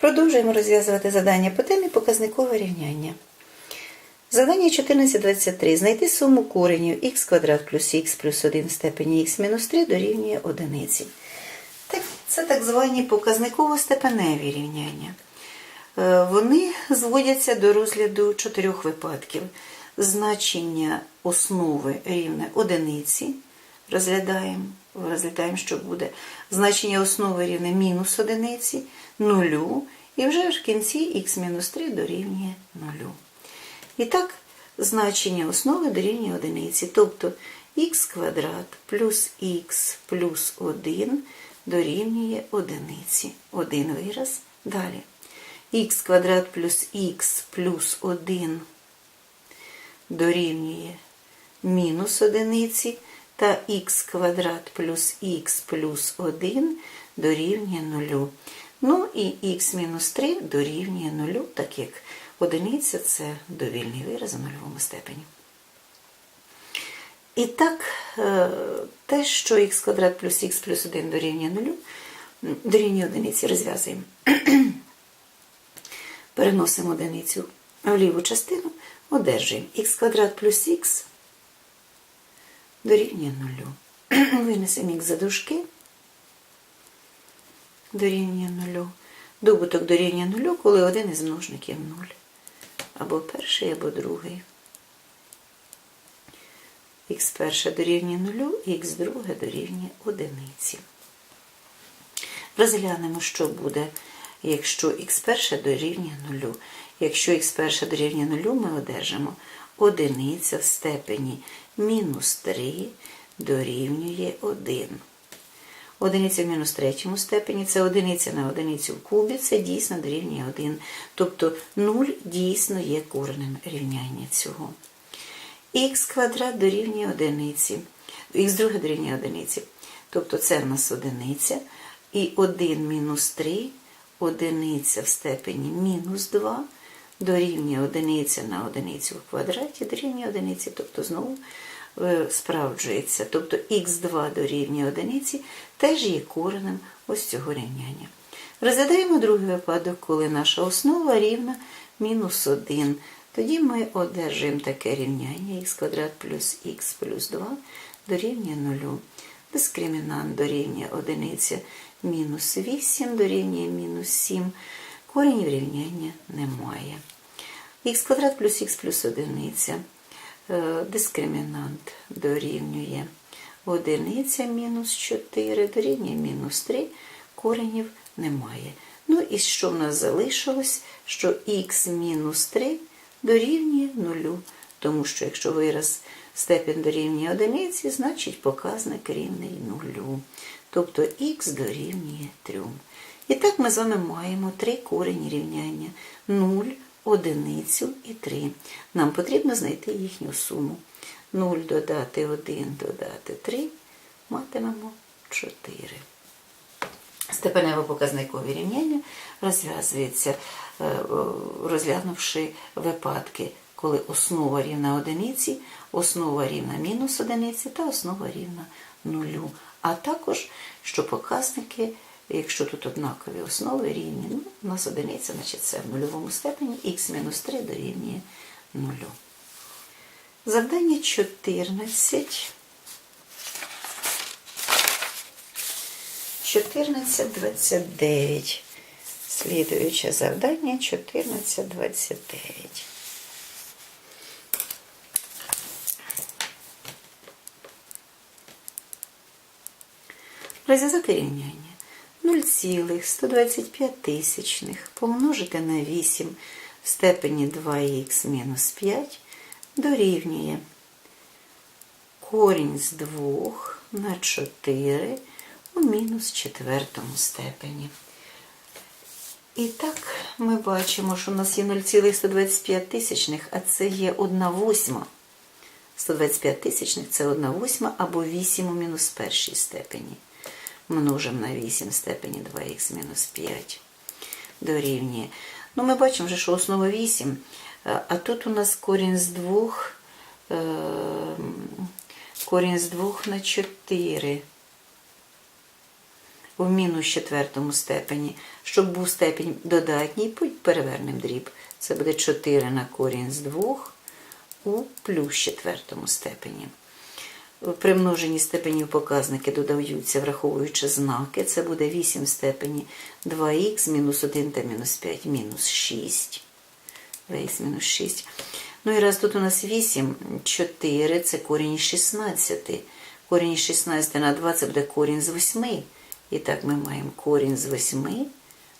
Продовжуємо розв'язувати завдання по темі показникове рівняння. Завдання 14.23. Знайти суму коренів х квадрат плюс х плюс 1 в степені х мінус 3 дорівнює одиниці. Так, Це так звані показниково-степеневі рівняння. Е, Вони зводяться до розгляду чотирьох випадків. Значення основи рівне одиниці. Розглядаємо, розглядаємо, що буде. Значення основи рівне мінус одиниці, нулю, і вже в кінці х-3 дорівнює нулю. І так, значення основи дорівнює одиниці, тобто х квадрат плюс х плюс 1 дорівнює одиниці. Один вираз. Далі. х квадрат плюс х плюс 1 дорівнює мінус одиниці, та х квадрат плюс х плюс 1 дорівнює 0. Ну і х мінус 3 дорівнює 0, так як одиниця це довільний вираз у нульовому степені. І так, е, те, що х квадрат плюс х плюс 1 дорівнює 0, дорівнює одиниці, розв'язуємо. Переносимо одиницю в ліву частину, одержуємо х квадрат плюс х дорівнює 0. Винесемо х за дужки, дорівнює 0. Добуток дорівнює 0, коли один із множників 0. Або перший, або другий. Х перше дорівнює 0, х друге дорівнює одиниці. Розглянемо, що буде, якщо х перше дорівнює 0. Якщо х перше дорівнює 0, ми одержимо одиниця в степені мінус 3 дорівнює 1. Одиниця в мінус третьому степені це одиниця на одиницю в кубі, це дійсно дорівнює 1. Тобто 0 дійсно є коренем рівняння цього. х квадрат дорівнює одиниці, х друге дорівнює одиниці. Тобто це в нас одиниця. І 1 мінус 3, одиниця в степені мінус 2, дорівнює одиниця на одиницю в квадраті, дорівнює одиниці, тобто знову е, справджується. Тобто х2 дорівнює одиниці теж є коренем ось цього рівняння. Розглядаємо другий випадок, коли наша основа рівна мінус 1. Тоді ми одержуємо таке рівняння х квадрат плюс х плюс 2 дорівнює 0. Дискримінант дорівнює одиниця мінус 8 дорівнює мінус 7. Коренів рівняння немає. х квадрат плюс х плюс 1. Дискримінант дорівнює одиниця мінус 4 дорівнює мінус 3. Коренів немає. Ну і що в нас залишилось? Що х мінус 3 дорівнює 0. Тому що якщо вираз степень дорівнює одиниці, значить показник рівний 0. Тобто х дорівнює 3. І так ми з вами маємо три корені рівняння 0, одиницю і 3. Нам потрібно знайти їхню суму. 0 додати 1 додати 3, матимемо 4. Степенево-показникові рівняння розв'язуються, е, розглянувши випадки, коли основа рівна одиниці, основа рівна мінус одиниці та основа рівна нулю. А також, що показники, якщо тут однакові основи рівні, ну, у нас одиниця, значить це в нульовому степені, х-3 дорівнює нулю. Завдання 14. 14.29. Слідуюче завдання 14.29. Розв'язати рівняння. 0,125 тисячних помножити на 8 в степені 2х мінус 5 дорівнює корінь з 2 на 4 у мінус четвертому степені. І так ми бачимо, що у нас є 0,125 тисячних, а це є 1 восьма. 125 тисячних це 1 восьма або 8 у мінус першій степені. Множимо на 8 в степені 2х мінус 5 дорівнює. Ну, ми бачимо, вже, що основа 8, а тут у нас корінь з 2, корінь з 2 на 4. в мінус четвертому степені. Щоб був степінь додатній, перевернемо дріб. Це буде 4 на корінь з 2 у плюс четвертому степені. При множенні степенів показники додаються, враховуючи знаки. Це буде 8 в степені 2х мінус 1 та мінус 5 мінус 6. 2х мінус 6. Ну і раз тут у нас 8, 4 це корінь із 16. Корінь із 16 на 2 це буде корінь з 8. І так ми маємо корінь з 8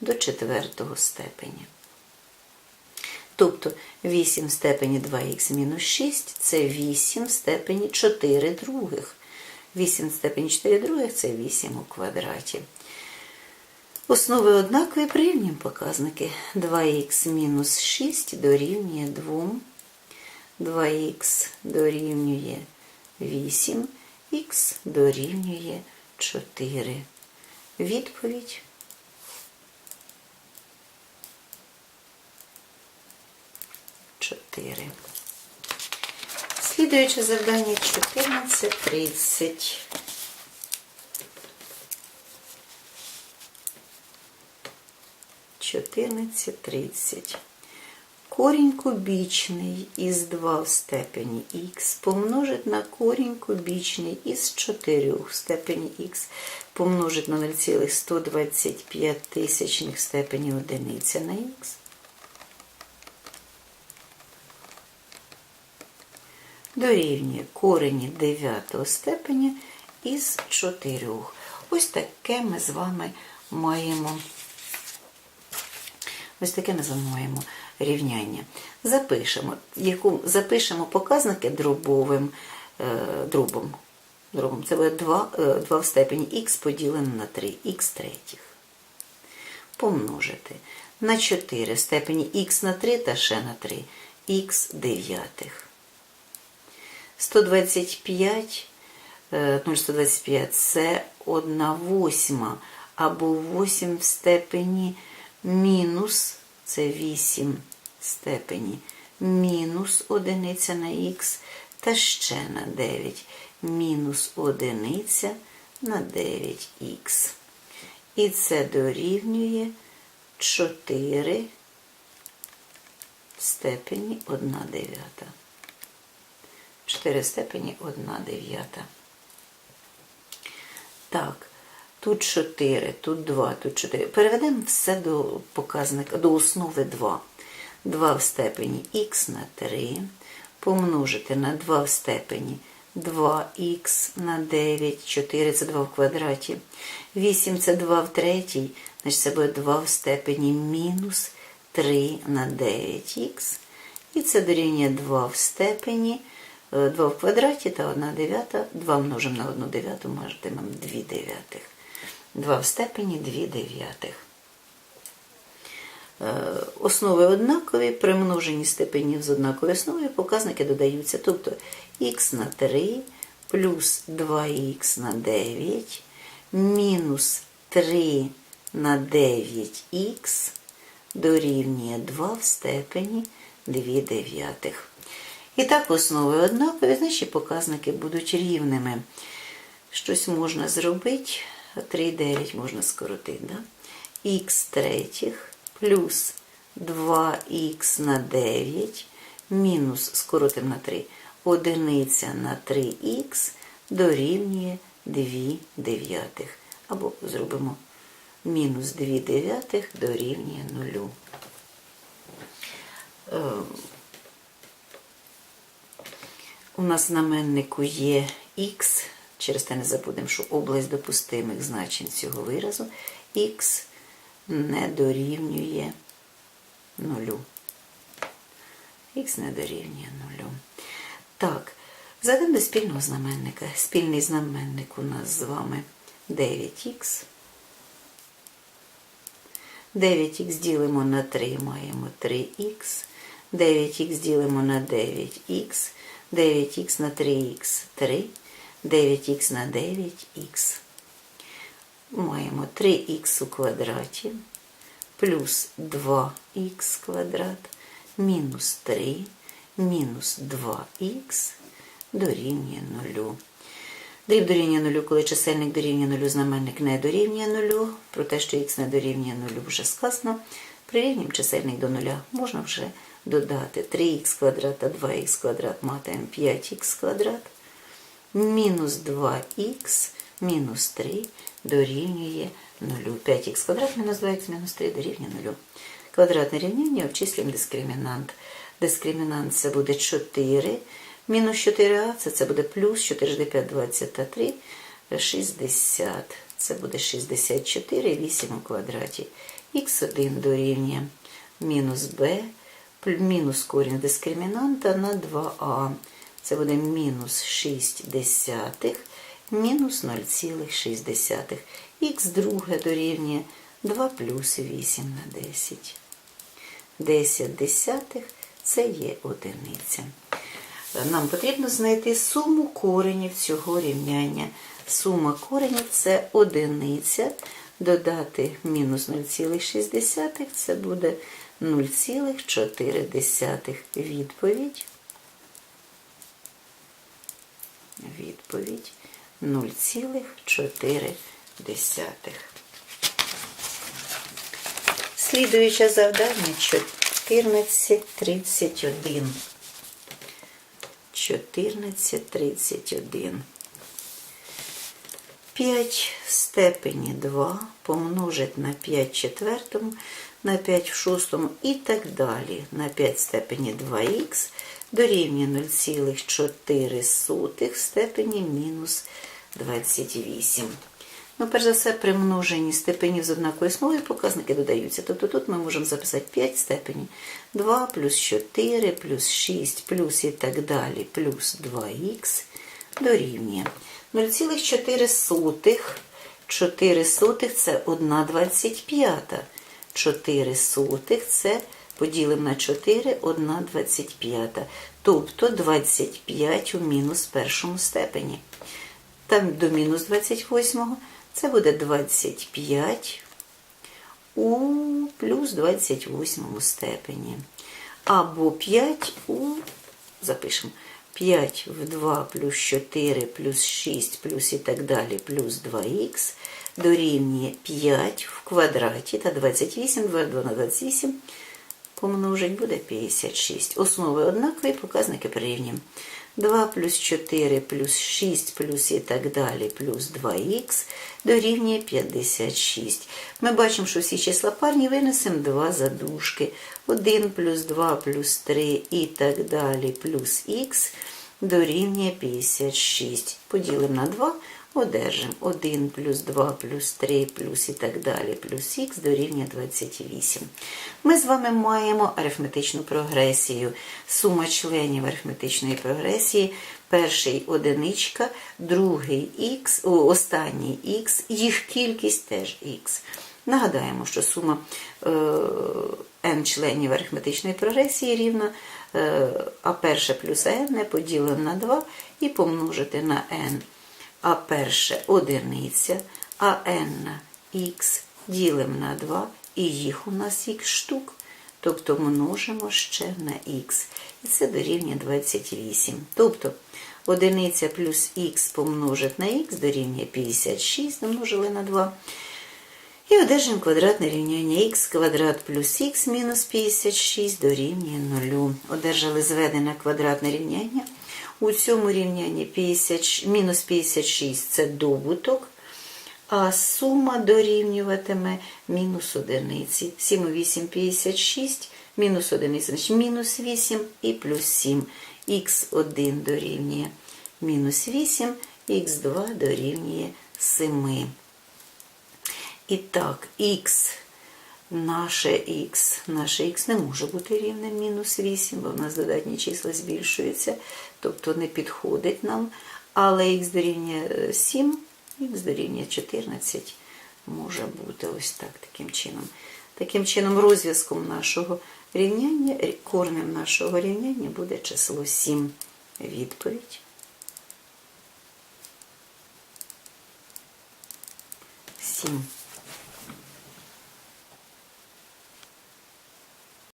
до четвертого степені. Тобто 8 в степені 2х мінус 6 це 8 в степені 4 других. 8 в степені 4 других це 8 у квадраті. Основи однакові прирівнюємо показники. 2х мінус 6 дорівнює 2. 2х дорівнює 8, х дорівнює 4. Відповідь. Чотири. Слідуюче завдання 14.30. Чотирнадцять тридцять. Корінь кубічний із 2 в степені х помножить на корінь кубічний із 4 в степені х помножить на 0,125 тисячних степені одиниця на х. Дорівнює корені 9 степеня із 4. Ось таке ми з вами маємо. Ось таке ми з вами маємо рівняння. Запишемо, яку, запишемо показники дробовим е, дробом. дробом. Це буде 2, е, 2 в степені х поділене на 3, х третіх. Помножити на 4 в степені х на 3 та ще на 3, х дев'ятих. 125, 0,125 це 1 восьма, або 8 в степені мінус, це 8 в степені, мінус одиниця на х, та ще на 9, мінус одиниця на 9х. І це дорівнює 4 в степені 1 дев'ята. 4 в степені 1 дев'ята. Так, тут 4, тут 2, тут 4. Переведемо все до показника, до основи 2. 2 в степені х на 3, помножити на 2 в степені 2х на 9, 4 це 2 в квадраті, 8 це 2 в третій, значить це буде 2 в степені мінус 3 на 9х. І це дорівнює 2 в степені 2 в квадраті та 1 дев'ята. 2 множимо на 1 дев'яту, матимемо 2 дев'ятих. 2 в степені 2 дев'ятих. Основи однакові, при множенні степенів з однакової основи показники додаються. Тобто х на 3 плюс 2х на 9 мінус 3 на 9х дорівнює 2 в степені 2 дев'ятих. І так, основи однакові, значить показники будуть рівними. Щось можна зробити, 3,9 можна скоротити. Да? х третіх плюс 2х на 9 мінус скоротимо на 3, одиниця на 3х дорівнює 2 дев'ятих. Або зробимо мінус 2 дев'ятих дорівнює 0. У нас знаменнику є х, через те не забудемо, що область допустимих значень цього виразу х не дорівнює нулю. Х не дорівнює нулю. Так, зайдемо до спільного знаменника. Спільний знаменник у нас з вами 9х. 9х ділимо на 3, маємо 3х. 9х ділимо на 9х. 9х на 3х 3, 9х на 9х. Маємо 3х у квадраті плюс 2х квадрат мінус 3 мінус 2х дорівнює 0. Дріб дорівнює нулю, коли чисельник дорівнює нулю, знаменник не дорівнює нулю. Про те, що х не дорівнює нулю, вже сказано. Прирівнюємо чисельник до нуля. Можна вже додати 3х квадрат та 2х квадрат матаємо 5х квадрат. Мінус 2х мінус 3 дорівнює 0. 5х квадрат мінус 2х мінус 3 дорівнює 0. Квадратне рівняння обчислюємо дискримінант. Дискримінант це буде 4. Мінус 4а, це, це буде плюс 4 5, 23, 60. Це буде 64, 8 у квадраті. Х1 дорівнює мінус b, мінус корінь дискримінанта на 2а. Це буде мінус 6 десятих, мінус 0,6. Х друге дорівнює 2 плюс 8 на 10. 10 десятих це є одиниця. Нам потрібно знайти суму коренів цього рівняння. Сума коренів це одиниця. Додати мінус 0,6 це буде 0,4 відповідь. Відповідь 0,4. Слідуюче завдання 1431. 1431. 5 в степені 2 помножить на 5 в четвертому, на 5 в шостому і так далі. На 5 в степені 2х дорівнює 0,4 в степені мінус 28. Ну, перш за все, при множенні степенів з однаковою основою показники додаються. Тобто тут ми можемо записати 5 степенів. 2 плюс 4 плюс 6 плюс і так далі, плюс 2х дорівнює 0,4 4 сотих це 1 25. 4 сотих це поділимо на 4, 1 25. Тобто 25 у мінус першому степені. Там до мінус 28 це буде 25 у плюс 28 степені. Або 5 у, запишемо, 5 в 2 плюс 4 плюс 6 плюс і так далі, плюс 2х дорівнює 5 в квадраті та 28, 2 2 на 28 помножить буде 56. Основи однакові, показники прирівнюємо. 2 плюс 4 плюс 6 плюс і так далі, плюс 2х дорівнює 56. Ми бачимо, що всі числа парні винесемо 2 задушки. 1 плюс 2 плюс 3 і так далі, плюс х дорівнює 56. Поділимо на 2, одержимо 1 плюс 2 плюс 3 плюс і так далі, плюс х дорівнює 28. Ми з вами маємо арифметичну прогресію. Сума членів арифметичної прогресії. Перший одиничка, другий х, останній х, їх кількість теж х. Нагадаємо, що сума е, n членів арифметичної прогресії рівна е, а перше плюс n поділено на 2 і помножити на n. А перше одиниця, а n на х ділимо на 2, і їх у нас х штук. Тобто множимо ще на х. І це дорівнює 28. Тобто одиниця плюс х помножить на х дорівнює 56, домножили на 2. І одержимо квадратне рівняння х квадрат плюс х мінус 56 дорівнює 0. Одержали зведене квадратне рівняння. У цьому рівнянні 50, мінус 56 це добуток, а сума дорівнюватиме мінус одиниці. 7 8 – 56, мінус одиниця, значить мінус 8 і плюс 7. х1 дорівнює мінус 8, х2 дорівнює 7. І так, х, наше х, наше х не може бути рівним мінус 8, бо в нас додатні числа збільшуються, тобто не підходить нам. Але х дорівнює 7, х дорівнює 14 може бути ось так, таким чином. Таким чином, розв'язком нашого рівняння, корнем нашого рівняння буде число 7. Відповідь. 7.